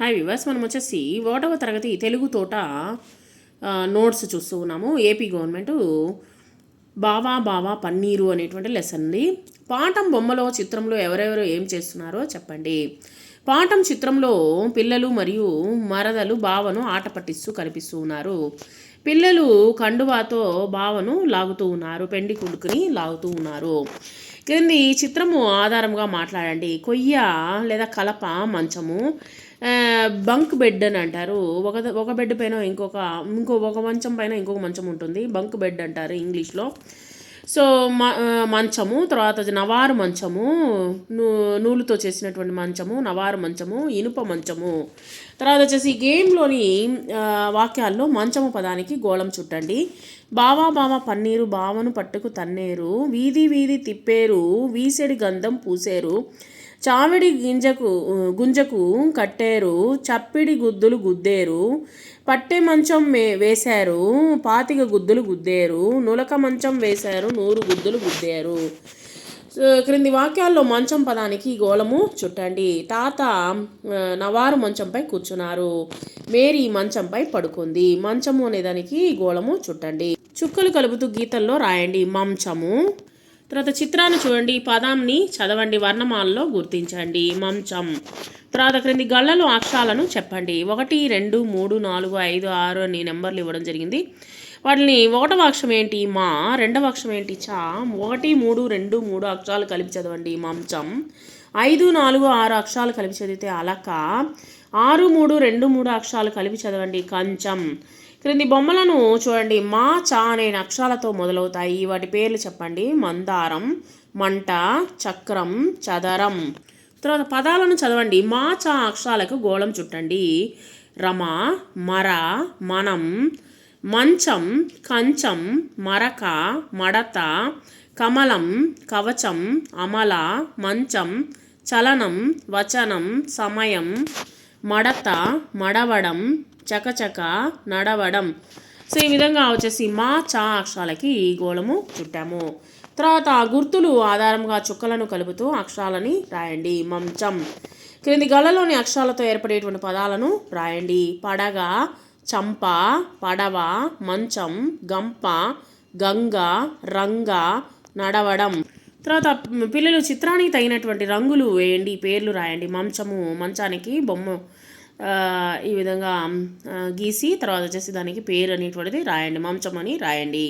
Hi viewers మనం వచ్చేసి ఒకటవ తరగతి తెలుగు తోట నోట్స్ చూస్తూ ఉన్నాము. ఏపీ గవర్నమెంట్ బావా బావా పన్నీరు అనేటువంటి లెసన్ది పాఠం బొమ్మలో చిత్రంలో ఎవరెవరు ఏం చేస్తున్నారో చెప్పండి. పాఠం చిత్రంలో పిల్లలు మరియు మరదలు బావను ఆట పట్టిస్తూ కనిపిస్తూ ఉన్నారు. పిల్లలు కండువాతో బావను లాగుతూ ఉన్నారు పెండి కుడుకుని లాగుతూ ఉన్నారు. క్రింది చిత్రము ఆధారంగా మాట్లాడండి. కొయ్య లేదా కలప మంచము ఆ, బంక్ బెడ్ అని అంటారు. ఒక ఒక బెడ్ పైన ఇంకొక ఇంకో ఒక మంచం పైన ఇంకొక మంచం ఉంటుంది. బంక్ బెడ్ అంటారు ఇంగ్లీష్లో. సో మ మంచము తర్వాత వచ్చి నవారు మంచము నూ నూలుతో చేసినటువంటి మంచము నవారు మంచము ఇనుప మంచము. తర్వాత వచ్చేసి గేమ్లోని వాక్యాల్లో మంచము పదానికి గోళం చుట్టండి. బావా బావ పన్నీరు బావను పట్టుకు తన్నేరు. వీధి వీధి తిప్పేరు. వీసెడి గంధం పూసేరు. చావిడి గింజకు గుంజకు కట్టేరు చప్పిడి గుద్దులు గుద్దేరు పట్టె మంచం మే వేశారు పాతిక గుద్దులు గుద్దేరు నులక మంచం వేశారు నూరు గుద్దులు గుద్దేరు. క్రింది వాక్యాల్లో మంచం పదానికి గోళము చుట్టండి. తాత నవారు మంచంపై కూర్చున్నారు. మేరీ మంచంపై పడుకుంది. మంచము అనేదానికి గోళము చుట్టండి. చుక్కలు కలుపుతూ గీతల్లో రాయండి. మంచము తర్వాత చిత్రాన్ని చూడండి. ఈ పదాన్ని చదవండి. వర్ణమాలలో గుర్తించండి. మంచం. తర్వాత క్రింది గళ్ళలు అక్షరాలను చెప్పండి. ఒకటి రెండు మూడు నాలుగు ఐదు ఆరు అని నెంబర్లు ఇవ్వడం జరిగింది. వాటిని ఒకటవ అక్షరం ఏంటి? మా. రెండవ అక్షరం ఏంటి? చా. ఒకటి మూడు రెండు మూడు అక్షరాలు కలిపి చదవండి. మంచం. ఐదు నాలుగు ఆరు అక్షరాలు కలిపి చదివితే అలక. ఆరు మూడు రెండు మూడు అక్షరాలు కలిపి చదవండి. కంచం. క్రింది బొమ్మలను చూడండి. మా చా అనే అక్షరాలతో మొదలవుతాయి. వాటి పేర్లు చెప్పండి. మందారం మంట చక్రం చదరం. తర్వాత పదాలను చదవండి. మా చా అక్షరాలకు గోళం చుట్టండి. రమ మర మనం మంచం కంచం మరక మడత కమలం కవచం అమల మంచం చలనం వచనం సమయం మడత మడవడం చకచక నడవడం. సో ఈ విధంగా వచ్చేసి మా చా అక్షరాలకి ఈ గోళము చుట్టాము. తర్వాత గుర్తులు ఆధారంగా చుక్కలను కలుపుతూ అక్షరాలని రాయండి. మంచం. క్రింది గళ్ళలోని అక్షరాలతో ఏర్పడేటువంటి పదాలను రాయండి. పడగ చంప పడవ మంచం గంప గంగ రంగ నడవడం. తర్వాత పిల్లలు చిత్రానికి తగినటువంటి రంగులు వేయండి పేర్లు రాయండి. మంచము మంచానికి బొమ్మ ఈ విధంగా గీసి తర్వాత వచ్చేసి దానికి పేరు అనేటువంటిది రాయండి. మంచం అని రాయండి.